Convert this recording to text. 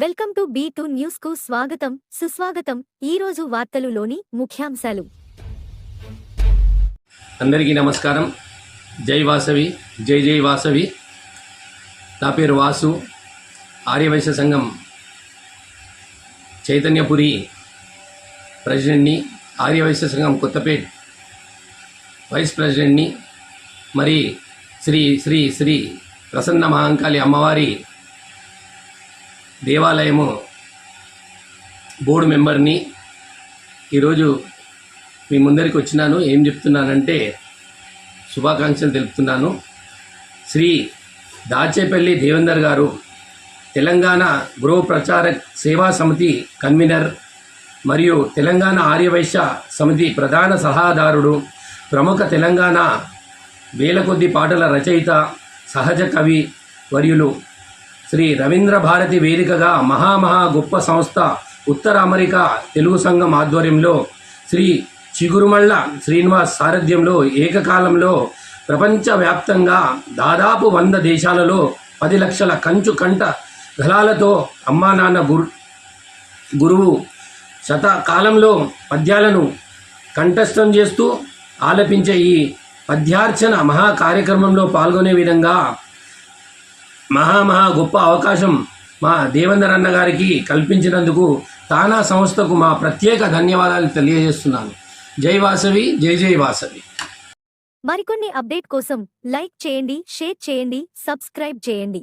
Welcome to B two న్యూస్కు స్వాగతం సుస్వాగతం. ఈ రోజు వార్తలులోని ముఖ్యాంశాలు. అందరికీ నమస్కారం. జై వాసవి జై జై వాసవి. నా పేరు వాసు. ఆర్యవైశ్య సంఘం చైతన్యపురి ప్రెసిడెంట్ని ఆర్యవైశ్య సంఘం కొత్తపేట్ వైస్ ప్రెసిడెంట్ని మరి శ్రీ శ్రీ శ్రీ ప్రసన్న మహాంకాళి అమ్మవారి దేవాలయము బోర్డు మెంబర్ని ఈరోజు మీ ముందరికి వచ్చినాను. ఏం చెప్తున్నానంటే శుభాకాంక్షలు తెలుపుతున్నాను. శ్రీ దాచేపల్లి దేవేందర్ గారు తెలంగాణ గృహ ప్రచార సేవా సమితి కన్వీనర్ మరియు తెలంగాణ ఆర్యవైశ్య సమితి ప్రధాన సలహాదారుడు ప్రముఖ తెలంగాణ వేల కొద్ది పాటల రచయిత సహజ కవి వర్యులు శ్రీ రవీంద్ర భారతి వేదికగా మహామహా గొప్ప సంస్థ ఉత్తర అమెరికా తెలుగు సంఘం ఆధ్వర్యంలో శ్రీ చిగురుమళ్ళ శ్రీనివాస్ సారథ్యంలో ఏకకాలంలో ప్రపంచవ్యాప్తంగా దాదాపు వంద దేశాలలో పది లక్షల కంచు కంట గలాలతో అమ్మా నాన్న గురు గురువు శతకాలంలో పద్యాలను కంఠస్థం చేస్తూ ఆలపించే ఈ పద్యార్చన మహా కార్యక్రమంలో పాల్గొనే విధంగా మహా మహా గొప్ప అవకాశం మా దేవేందర్ అన్న గారికి కల్పించినందుకు తానా సంస్థకు మా ప్రత్యేక ధన్యవాదాలు తెలియజేస్తున్నాను. జై వాసవి జై జై వాసవి. మరికొన్ని అప్డేట్ కోసం లైక్ చేయండి షేర్ చేయండి సబ్స్క్రైబ్ చేయండి.